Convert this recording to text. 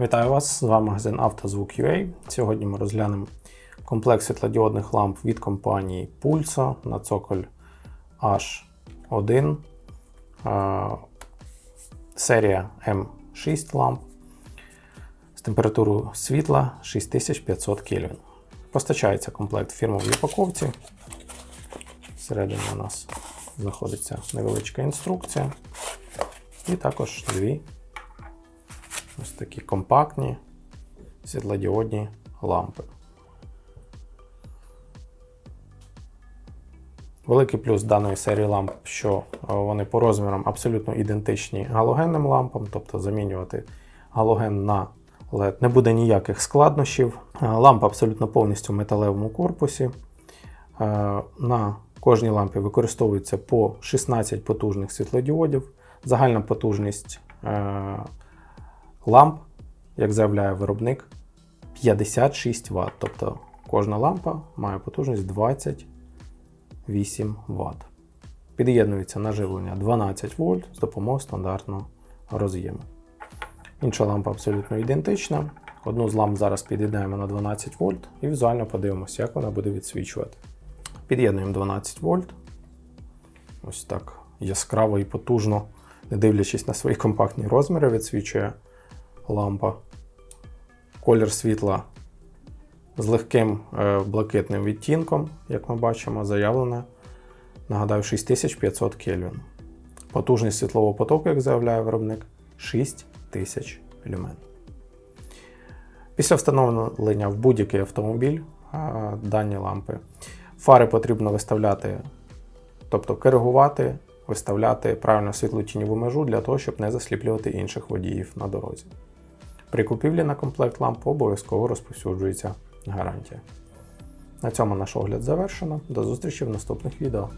Вітаю вас! З вами магазин «Автозвук.UA». Сьогодні ми розглянемо комплект світлодіодних ламп від компанії Pulso на цоколь H1, е, серія M6 ламп з температурою світла 6500 Кельвін. Постачається комплект в фірмовій упаковці. Всередині у нас знаходиться невеличка інструкція. І також дві ось такі компактні світлодіодні лампи. Великий плюс даної серії ламп, що е, вони по розмірам абсолютно ідентичні галогенним лампам, тобто замінювати галоген на LED не буде ніяких складнощів. Е, Лампа абсолютно повністю в металевому корпусі. Е, На кожній лампі використовується по 16 потужних світлодіодів. Загальна потужність ламп, як заявляє виробник, 56 Вт. Тобто кожна лампа має потужність 28 Вт. Під'єднується на живлення 12 вольт з допомогою стандартного роз'єму. Інша лампа абсолютно ідентична. Одну з ламп зараз під'єднаємо на 12 вольт і візуально подивимося, як вона буде відсвічувати. Під'єднуємо 12 вольт. Ось так яскраво і потужно, не дивлячись на свої компактні розміри, відсвічує лампа. Колір світла з легким е, блакитним відтінком, як ми бачимо, заявлено, нагадаю, 6500 Кельвін. Потужність світлового потоку, як заявляє виробник, 6000 люмен. Після встановлення в будь-який автомобіль е, дані лампи фари потрібно виставляти, тобто коригувати, виставляти правильно світло-тіньову межу для того, щоб не засліплювати інших водіїв на дорозі. При купівлі на комплект ламп обов'язково розповсюджується гарантія. На цьому наш огляд завершено. До зустрічі в наступних відео.